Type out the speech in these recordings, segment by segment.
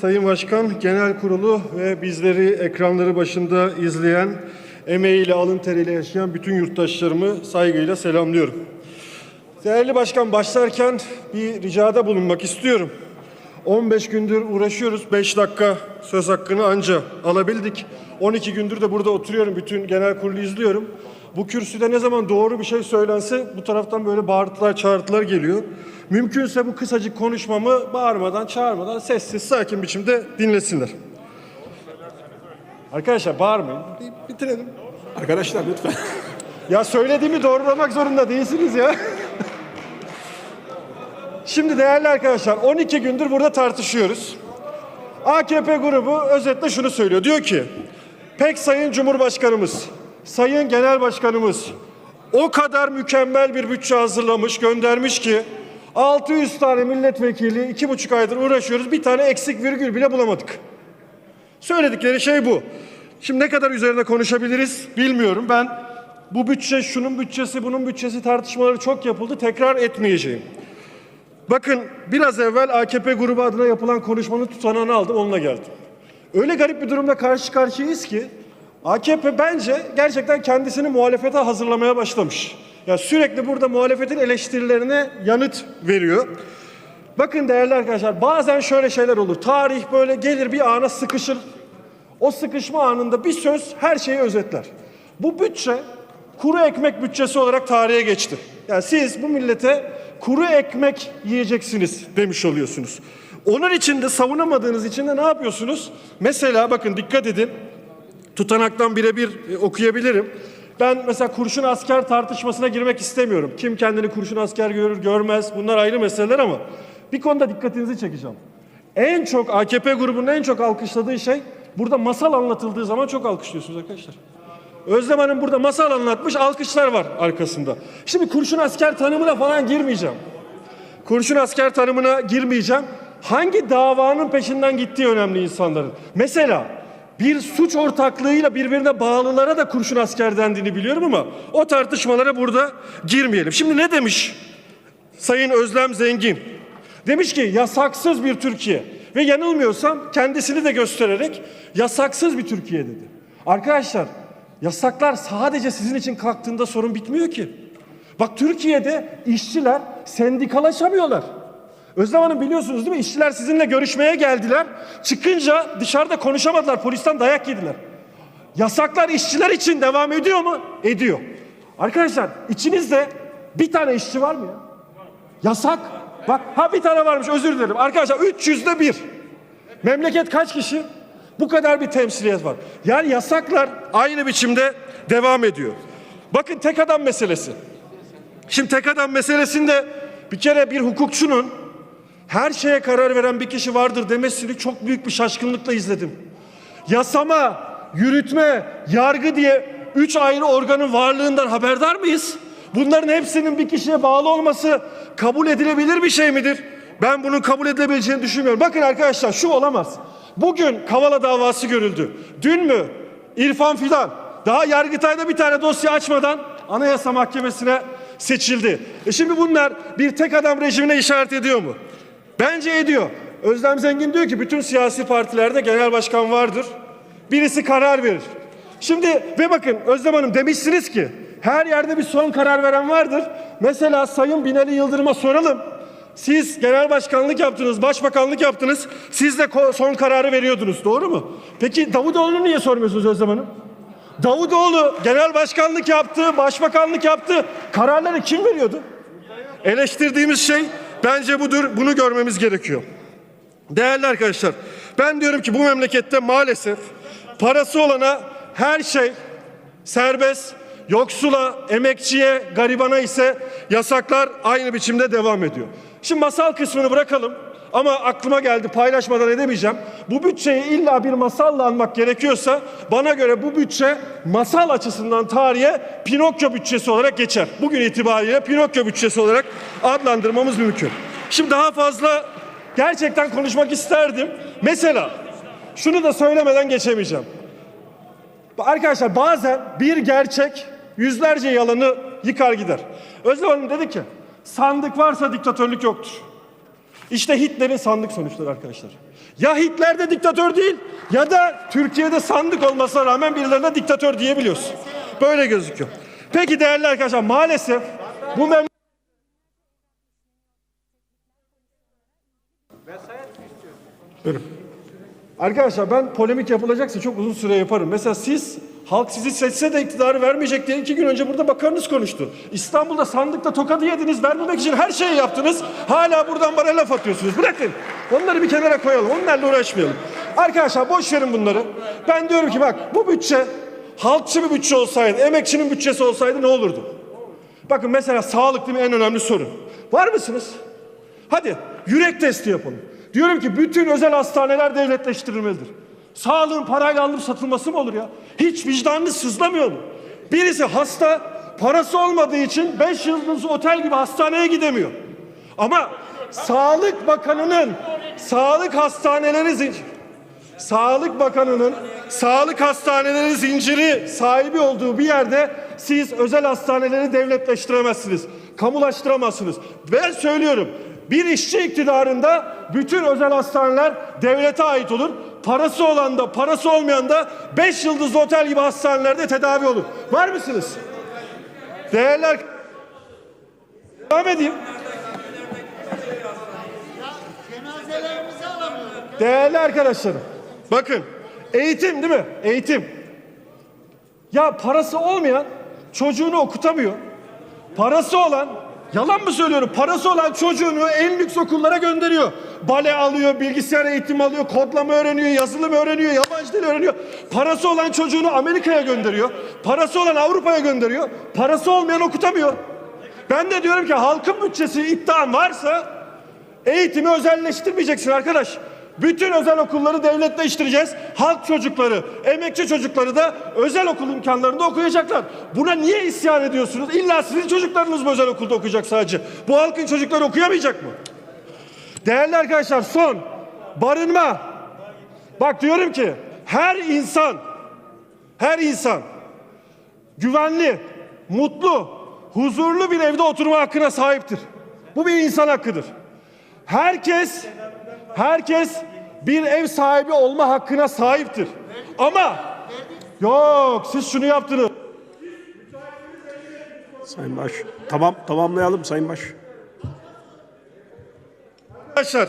Sayın Başkan, Genel Kurulu ve bizleri ekranları başında izleyen, emeğiyle, alın teriyle yaşayan bütün yurttaşlarımı saygıyla selamlıyorum. Değerli Başkan, başlarken bir ricada bulunmak istiyorum. 15 gündür uğraşıyoruz. 5 dakika söz hakkını anca alabildik. 12 gündür de burada oturuyorum. Bütün genel kurulu izliyorum. Bu kürsüde ne zaman doğru bir şey söylense bu taraftan böyle bağırtılar, çağırtılar geliyor. Mümkünse bu kısacık konuşmamı bağırmadan, çağırmadan sessiz, sakin biçimde dinlesinler. Arkadaşlar bağırmayın. Bir Bitirelim. Arkadaşlar lütfen. Ya söylediğimi doğrulamak zorunda değilsiniz ya. Şimdi değerli arkadaşlar 12 gündür burada tartışıyoruz. AKP grubu özetle şunu söylüyor. Diyor ki pek sayın Cumhurbaşkanımız, sayın Genel Başkanımız o kadar mükemmel bir bütçe hazırlamış, göndermiş ki 600 tane milletvekili iki buçuk aydır uğraşıyoruz. Bir tane eksik virgül bile bulamadık. Söyledikleri şey bu. Şimdi ne kadar üzerine konuşabiliriz bilmiyorum. Ben bu bütçe şunun bütçesi bunun bütçesi tartışmaları çok yapıldı. Tekrar etmeyeceğim. Bakın biraz evvel AKP grubu adına yapılan konuşmanın tutanağını aldım onunla geldim. Öyle garip bir durumda karşı karşıyayız ki AKP bence gerçekten kendisini muhalefete hazırlamaya başlamış. Ya sürekli burada muhalefetin eleştirilerine yanıt veriyor. Bakın değerli arkadaşlar bazen şöyle şeyler olur. Tarih böyle gelir bir ana sıkışır. O sıkışma anında bir söz her şeyi özetler. Bu bütçe kuru ekmek bütçesi olarak tarihe geçti. Yani siz bu millete kuru ekmek yiyeceksiniz demiş oluyorsunuz. Onun için de savunamadığınız için de ne yapıyorsunuz? Mesela bakın dikkat edin. Tutanaktan birebir e, okuyabilirim. Ben mesela kurşun asker tartışmasına girmek istemiyorum. Kim kendini kurşun asker görür görmez bunlar ayrı meseleler ama bir konuda dikkatinizi çekeceğim. En çok AKP grubunun en çok alkışladığı şey burada masal anlatıldığı zaman çok alkışlıyorsunuz arkadaşlar. Özlem Hanım burada masal anlatmış alkışlar var arkasında. Şimdi kurşun asker tanımına falan girmeyeceğim. Kurşun asker tanımına girmeyeceğim. Hangi davanın peşinden gittiği önemli insanların. Mesela bir suç ortaklığıyla birbirine bağlılara da kurşun asker dendiğini biliyorum ama o tartışmalara burada girmeyelim. Şimdi ne demiş Sayın Özlem Zengin? Demiş ki yasaksız bir Türkiye ve yanılmıyorsam kendisini de göstererek yasaksız bir Türkiye dedi. Arkadaşlar yasaklar sadece sizin için kalktığında sorun bitmiyor ki. Bak Türkiye'de işçiler sendikalaşamıyorlar. Özlem Hanım biliyorsunuz değil mi? İşçiler sizinle görüşmeye geldiler. Çıkınca dışarıda konuşamadılar. Polisten dayak yediler. Yasaklar işçiler için devam ediyor mu? Ediyor. Arkadaşlar içinizde bir tane işçi var mı ya? Yasak. Bak ha bir tane varmış özür dilerim. Arkadaşlar 300'de bir. Memleket kaç kişi? Bu kadar bir temsiliyet var. Yani yasaklar aynı biçimde devam ediyor. Bakın tek adam meselesi. Şimdi tek adam meselesinde bir kere bir hukukçunun her şeye karar veren bir kişi vardır demesini çok büyük bir şaşkınlıkla izledim. Yasama, yürütme, yargı diye üç ayrı organın varlığından haberdar mıyız? Bunların hepsinin bir kişiye bağlı olması kabul edilebilir bir şey midir? Ben bunun kabul edilebileceğini düşünmüyorum. Bakın arkadaşlar şu olamaz. Bugün Kavala davası görüldü. Dün mü? İrfan Fidan. Daha Yargıtay'da bir tane dosya açmadan Anayasa Mahkemesi'ne seçildi. E şimdi bunlar bir tek adam rejimine işaret ediyor mu? Bence ediyor. Özlem Zengin diyor ki bütün siyasi partilerde genel başkan vardır. Birisi karar verir. Şimdi ve bakın Özlem Hanım demişsiniz ki her yerde bir son karar veren vardır. Mesela Sayın Binali Yıldırım'a soralım. Siz genel başkanlık yaptınız, başbakanlık yaptınız. Siz de son kararı veriyordunuz. Doğru mu? Peki Davutoğlu'nu niye sormuyorsunuz Özlem Hanım? Davutoğlu genel başkanlık yaptı, başbakanlık yaptı. Kararları kim veriyordu? Eleştirdiğimiz şey bence budur. Bunu görmemiz gerekiyor. Değerli arkadaşlar, ben diyorum ki bu memlekette maalesef parası olana her şey serbest, yoksula, emekçiye, garibana ise yasaklar aynı biçimde devam ediyor. Şimdi masal kısmını bırakalım. Ama aklıma geldi paylaşmadan edemeyeceğim. Bu bütçeyi illa bir masalla anmak gerekiyorsa bana göre bu bütçe masal açısından tarihe Pinokyo bütçesi olarak geçer. Bugün itibariyle Pinokyo bütçesi olarak adlandırmamız mümkün. Şimdi daha fazla gerçekten konuşmak isterdim. Mesela şunu da söylemeden geçemeyeceğim. Arkadaşlar bazen bir gerçek yüzlerce yalanı yıkar gider. Özlem Hanım dedi ki sandık varsa diktatörlük yoktur. İşte Hitler'in sandık sonuçları arkadaşlar. Ya Hitler de diktatör değil ya da Türkiye'de sandık olmasına rağmen birilerine diktatör diyebiliyorsun. Böyle gözüküyor. Peki değerli arkadaşlar maalesef bu mem Buyurun. Arkadaşlar ben polemik yapılacaksa çok uzun süre yaparım. Mesela siz halk sizi seçse de iktidarı vermeyecek diye iki gün önce burada bakanınız konuştu. İstanbul'da sandıkta tokadı yediniz vermemek için her şeyi yaptınız. Hala buradan bana laf atıyorsunuz. Bırakın. Onları bir kenara koyalım. Onlarla uğraşmayalım. Arkadaşlar boş verin bunları. Ben diyorum ki bak bu bütçe halkçı bir bütçe olsaydı, emekçinin bütçesi olsaydı ne olurdu? Bakın mesela sağlık değil mi en önemli sorun. Var mısınız? Hadi yürek testi yapalım. Diyorum ki bütün özel hastaneler devletleştirilmelidir. Sağlığın parayla alınıp satılması mı olur ya? Hiç vicdanınız sızlamıyor mu? Birisi hasta, parası olmadığı için 5 yıldızlı otel gibi hastaneye gidemiyor. Ama Sağlık Bakanı'nın sağlık hastaneleri zinciri Sağlık Bakanı'nın sağlık hastaneleri zinciri sahibi olduğu bir yerde siz özel hastaneleri devletleştiremezsiniz. Kamulaştıramazsınız. Ben söylüyorum bir işçi iktidarında bütün özel hastaneler devlete ait olur. Parası olan da parası olmayan da 5 yıldızlı otel gibi hastanelerde tedavi olur. Var mısınız? Değerler Devam edeyim. Değerli arkadaşlarım, bakın eğitim değil mi? Eğitim. Ya parası olmayan çocuğunu okutamıyor. Parası olan, yalan mı söylüyorum? Parası olan çocuğunu en lüks okullara gönderiyor. Bale alıyor, bilgisayar eğitimi alıyor, kodlama öğreniyor, yazılım öğreniyor, yabancı dil öğreniyor. Parası olan çocuğunu Amerika'ya gönderiyor. Parası olan Avrupa'ya gönderiyor. Parası olmayan okutamıyor. Ben de diyorum ki halkın bütçesi iddian varsa Eğitimi özelleştirmeyeceksin arkadaş. Bütün özel okulları devletleştireceğiz. Halk çocukları, emekçi çocukları da özel okul imkanlarında okuyacaklar. Buna niye isyan ediyorsunuz? İlla sizin çocuklarınız mı özel okulda okuyacak sadece? Bu halkın çocukları okuyamayacak mı? Değerli arkadaşlar son barınma. Bak diyorum ki her insan her insan güvenli, mutlu, huzurlu bir evde oturma hakkına sahiptir. Bu bir insan hakkıdır. Herkes herkes bir ev sahibi olma hakkına sahiptir. Ama yok siz şunu yaptınız. Sayın Baş. Tamam, tamamlayalım Sayın Baş. Arkadaşlar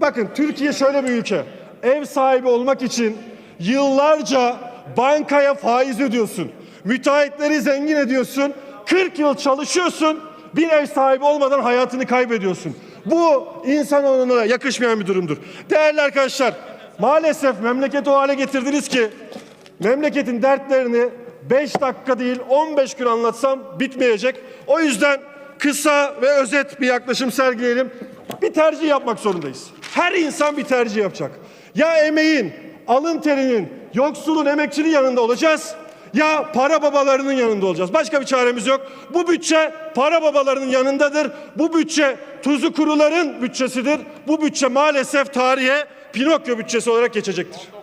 bakın Türkiye şöyle bir ülke. Ev sahibi olmak için yıllarca bankaya faiz ödüyorsun. Müteahhitleri zengin ediyorsun. 40 yıl çalışıyorsun. Bir ev sahibi olmadan hayatını kaybediyorsun. Bu insanoğluna yakışmayan bir durumdur. Değerli arkadaşlar maalesef memleketi o hale getirdiniz ki memleketin dertlerini 5 dakika değil 15 gün anlatsam bitmeyecek. O yüzden kısa ve özet bir yaklaşım sergileyelim. Bir tercih yapmak zorundayız. Her insan bir tercih yapacak. Ya emeğin, alın terinin, yoksulun, emekçinin yanında olacağız ya para babalarının yanında olacağız. Başka bir çaremiz yok. Bu bütçe para babalarının yanındadır. Bu bütçe tuzu kuruların bütçesidir. Bu bütçe maalesef tarihe Pinokyo bütçesi olarak geçecektir.